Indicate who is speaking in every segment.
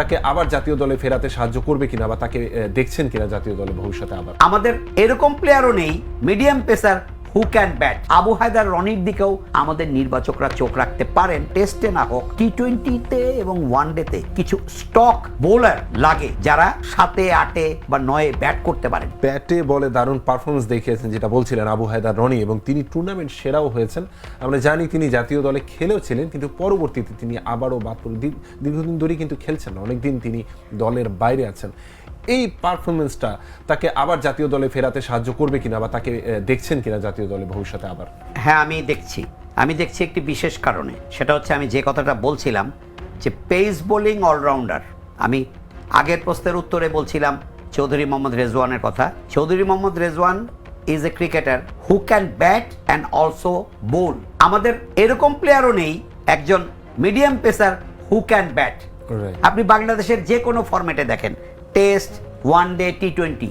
Speaker 1: তাকে আবার জাতীয় দলে ফেরাতে সাহায্য করবে কিনা বা তাকে দেখছেন কিনা জাতীয় দলে ভবিষ্যতে আবার?
Speaker 2: আমাদের এরকম প্লেয়ারও নেই medium pacer who can bat Abu Haidar রনির দিকেও আমাদের নির্বাচকরা চোখ রাখতে পারেন। টেস্টে না হোক টি টোয়েন্টিতে এবং ওয়ানডেতে কিছু স্টক বোলার লাগে, যারা সাতে, আটে বা নয়ে ব্যাট করতে পারেন।
Speaker 1: ব্যাটে বলে দারুণ পারফরমেন্স দেখিয়েছেন যেটা বলছিলেন আবু হায়দার রনি, এবং তিনি টুর্নামেন্ট সেরাও হয়েছেন। আমরা জানি তিনি জাতীয় দলে খেলেও ছিলেন কিন্তু পরবর্তীতে তিনি আবারও বাপুর দীর্ঘদিন ধরেই কিন্তু খেলছেন না। অনেকদিন তিনি দলের বাইরে আছেন। এই পারফরমেন্সটা তাকে আবার জাতীয় দলে ফেরাতে সাহায্য করবে কিনা বা তাকে দেখছেন কিনা জাতীয় দলে ভবিষ্যতে আবার?
Speaker 2: হ্যাঁ আমি দেখছি। আমি দেখছি একটি বিশেষ কারণে। সেটা হচ্ছে আমি যে কথাটা বলছিলাম যে পেস বোলিং অলরাউন্ডার আমি আগের প্রশ্নের উত্তরে বলছিলাম চৌধুরী মোহাম্মদ রেজওয়ানের কথা। Chowdhury Mohammad Rezwan is a cricketer who can bat and also bowl আমাদের এরকম প্লেয়ারও নেই একজন medium pacer who can bat আপনি বাংলাদেশের যে কোনো ফরম্যাটে দেখেন। Test one day T twenty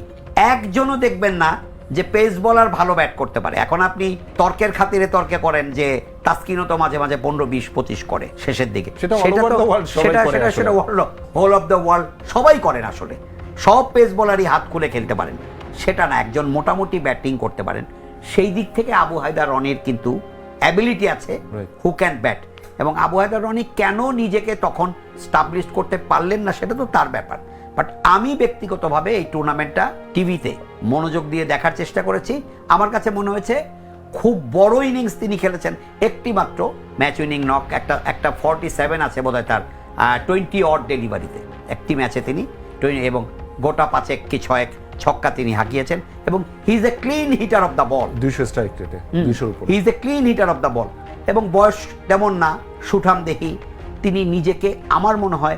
Speaker 2: একজনও দেখবেন না যে পেস বলার ভালো ব্যাট করতে পারে। এখন আপনি তর্কের খাতিরে তর্কে করেন যে তাস্কিনও তো মাঝে মাঝে পনেরো বিশ পঁচিশ করে শেষের দিকে।
Speaker 1: সেটা
Speaker 2: সেটা সেটা সেটা হোল অফ দ্য ওয়ার্ল্ড সবাই করেন আসলে। সব পেস বলারই হাত খুলে খেলতে পারেন। সেটা না একজন মোটামুটি ব্যাটিং করতে পারেন। সেই দিক থেকে আবু হায়দার রনির কিন্তু অ্যাবিলিটি আছে হু ক্যান ব্যাট এবং আবু হায়দার রনি কেন নিজেকে তখন স্টাবলিশ করতে পারলেন না সেটা তো তার ব্যাপার। বাট আমি ব্যক্তিগতভাবে এই টুর্নামেন্টটা টিভিতে মনোযোগ দিয়ে দেখার চেষ্টা করেছি। আমার কাছে মনে হয়েছে খুব বড় ইনিংস তিনি খেলেছেন। একটি মাত্র ম্যাচ উইনিং নক একটা একটা ফর্টি সেভেন আছে বোধহয় তার টোয়েন্টি অড ডেলিভারিতে একটি ম্যাচে তিনি এবং গোটা পাঁচেক কি ছয়েক ছক্কা তিনি হাঁকিয়েছেন। এবং he is a clean hitter of the ball
Speaker 1: দুইশো স্ট্রাইক রেটে দুইশোর উপর।
Speaker 2: He is a clean hitter of the ball এবং বয়স তেমন না সুঠাম দেহি। তিনি নিজেকে আমার মনে হয়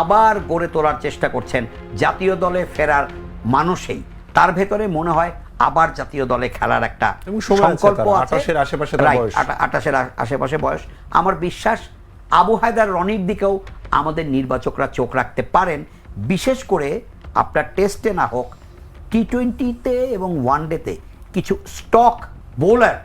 Speaker 2: আবার গড়ে তোলার চেষ্টা করছেন জাতীয় দলে ফেরার মানুষেই। তার ভেতরে মনে হয় আবার জাতীয় দলে খেলার একটা সংকল্প আছে।
Speaker 1: 28 এর আশেপাশে তার বয়স।
Speaker 2: আটাশের আশেপাশে বয়স। আমার বিশ্বাস আবু হায়দার রনির দিকেও আমাদের নির্বাচকরা চোখ রাখতে পারেন। বিশেষ করে আপনার টেস্টে না হোক টি টোয়েন্টিতে এবং ওয়ানডেতে কিছু স্টক বোলার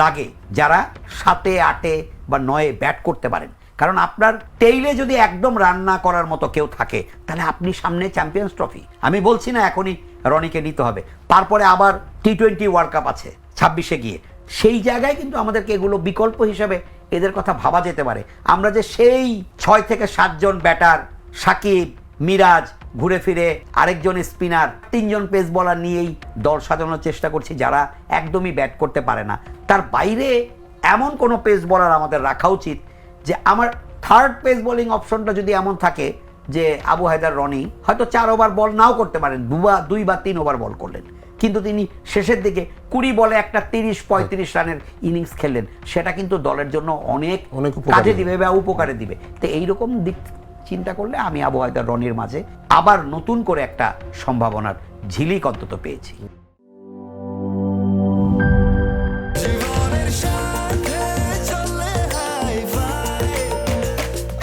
Speaker 2: লাগে যারা সাতে আটে বা নয়ে ব্যাট করতে পারেন। কারণ আপনার টেইলে যদি একদম রান্না করার মতো কেউ থাকে, তাহলে আপনি সামনে চ্যাম্পিয়ন্স ট্রফি আমি বলছি না এখনই রনিকে নিতে হবে। তারপরে আবার টি টোয়েন্টি ওয়ার্ল্ড কাপ আছে, ছাব্বিশে গিয়ে। সেই জায়গায় কিন্তু আমাদেরকে এগুলো বিকল্প হিসেবে এদের কথা ভাবা যেতে পারে। আমরা যে সেই ছয় থেকে সাতজন ব্যাটার সাকিব, মিরাজ, ঘুরে ফিরে আরেকজন স্পিনার তিনজন পেস বলার নিয়েই দল সাজানোর চেষ্টা করছি, যারা একদমই ব্যাট করতে পারে না। তার বাইরে এমন কোনো পেস বলার আমাদের রাখা উচিত আমার থার্ড পেস বোলিং অপশনটা যদি এমন থাকে যে আবু হায়দার রনি হয়তো চার ওভার বল নাও করতে পারেন দুবার দুই বা তিন ওভার বল করলেন। কিন্তু তিনি শেষের দিকে কুড়ি বলে একটা তিরিশ পঁয়ত্রিশ রানের ইনিংস খেললেন। সেটা কিন্তু দলের জন্য অনেক
Speaker 1: অনেক উপকারী।
Speaker 2: কাজে দিবে বা উপকারে দিবে। তো এইরকম দিক চিন্তা করলে আমি আবু হায়দার রনির মাঝে আবার নতুন করে একটা সম্ভাবনার ঝিলিক অন্তত পেয়েছি।